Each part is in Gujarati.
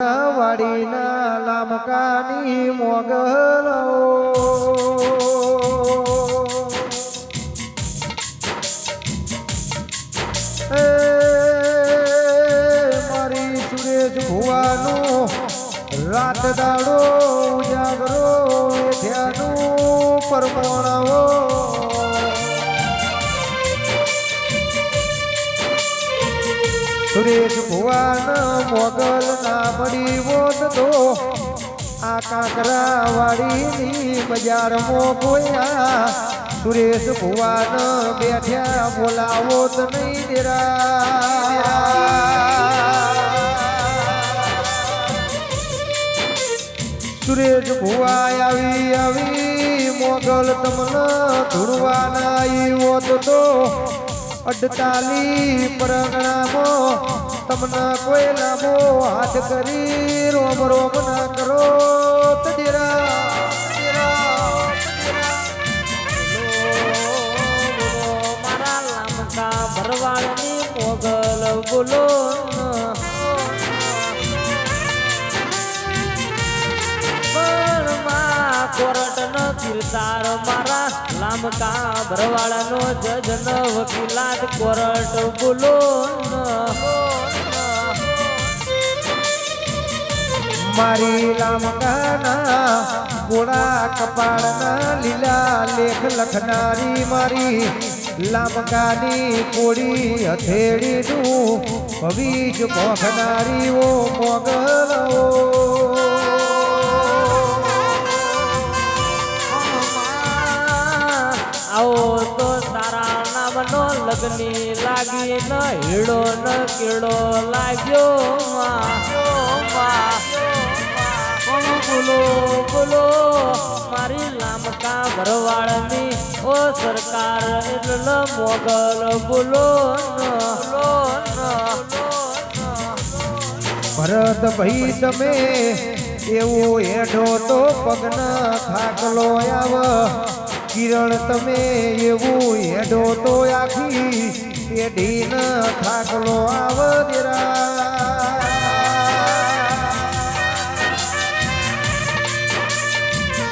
વાડીના લામકાની મોગલો એ મારી સુરેશ ભુવાનું રાત દાડો ઉજાગરો ધ્યાનું પરમોણાવો સુરેશ ભુવાન મોગલ ના હોત તો આ કાંકરા વાડીની બજારમાં ગોયા. સુરેશ ભુવાન બેઠ્યા બોલાવો તો નહીં દેરા સુરેશ ભુવા આવી આવી મોગલ તમને ધૂળવાના આવ્યો તો અડતાલી પરગણામાં તમને કોઈ લાંબો હાથ કરી રોમ રોમ ના કરો. કોરટ નો કિરદાર મારા. લામકા ભરવાડનો જજ નો વકીલાત કોરટ બોલો મારી લામકાના ગોળા કપાળના લીલા લેખ લખનારી મારી. લામકાની કોડી હથેળીનું ભવિજ મોખનારી ઓ મોગલો લગ્ની લાગી ન હીડો ન કીડો લાગ્યો બોલો બોલો મારી લામકા ભરવાડની ઓ સરકાર, એટલે મોગલ બોલો ભરત ભાઈ તમે એવો હેઠો તો પગના થાકલો આવ. કિરણ તમે એવું હેઠો તો આખી પેઢી ન થાકલો આવ દેરા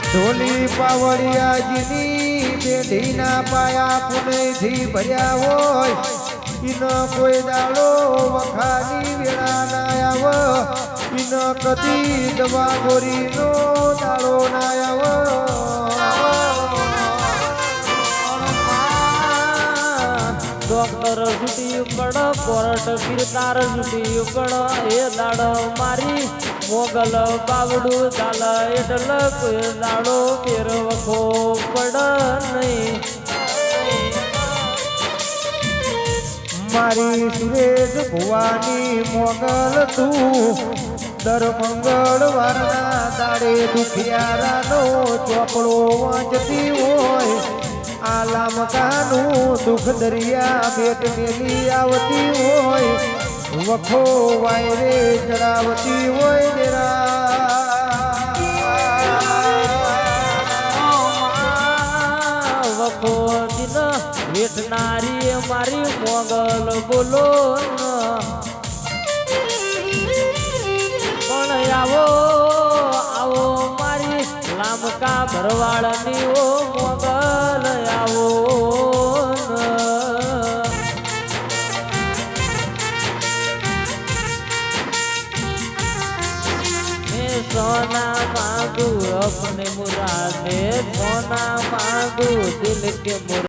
ઢોલી પાવડિયાજીની પેઢીના પાયા પુણેથી ભર્યા હોય ઇન કોઈ દાડો વખાની વેળા ના આવ ઇન કદી દવા ગોરીનો દાડો ના આવ. ડોક્ટર છૂટી પડ કોર્ટ ફિરતાર છૂટી પડ એ લાડ મારી મોગલ બાવડું ચાલ, એટલે કોઈ દાડો ફેર વખો પડ નહીં. મારી સુરેશ ભુવાની મોગલ તું, દર મંગળવારના દાડે દુખિયારાનો ચોપડો વાંચતી હોય. આ મકાનું દુઃખ દરિયા ભેટ મેલી આવતી હોય, વખો વાયરે ચડાવતી હોય દેરા વેઠનારી મારી મોગલ બોલો પણ આવો આવો મારી લામકા ભરવાડની ઓ સોના માંગુ અપને મુરાદે સોના માંગુ દિલ કે મુરા